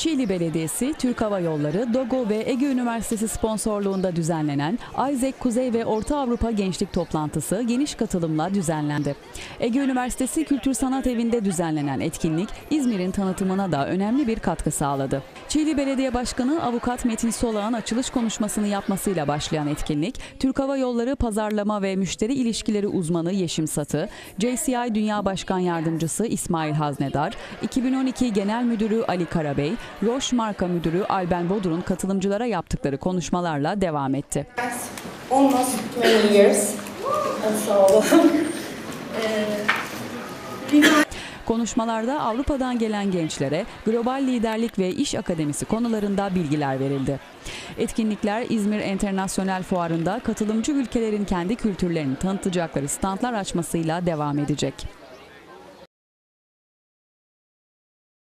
Çiğli Belediyesi, Türk Hava Yolları, Dogo ve Ege Üniversitesi sponsorluğunda düzenlenen Isaac Kuzey ve Orta Avrupa Gençlik Toplantısı geniş katılımla düzenlendi. Ege Üniversitesi Kültür Sanat Evi'nde düzenlenen etkinlik İzmir'in tanıtımına da önemli bir katkı sağladı. Çiğli Belediye Başkanı Avukat Metin Solağ'ın açılış konuşmasını yapmasıyla başlayan etkinlik, Türk Hava Yolları Pazarlama ve Müşteri İlişkileri uzmanı Yeşim Satı, JCI Dünya Başkan Yardımcısı İsmail Haznedar, 2012 Genel Müdürü Ali Karabey, Roche Marka Müdürü Alben Bodur'un katılımcılara yaptıkları konuşmalarla devam etti. almost 20 years. Konuşmalarda Avrupa'dan gelen gençlere global liderlik ve iş akademisi konularında bilgiler verildi. Etkinlikler İzmir Enternasyonel Fuarı'nda katılımcı ülkelerin kendi kültürlerini tanıtacakları standlar açmasıyla devam edecek.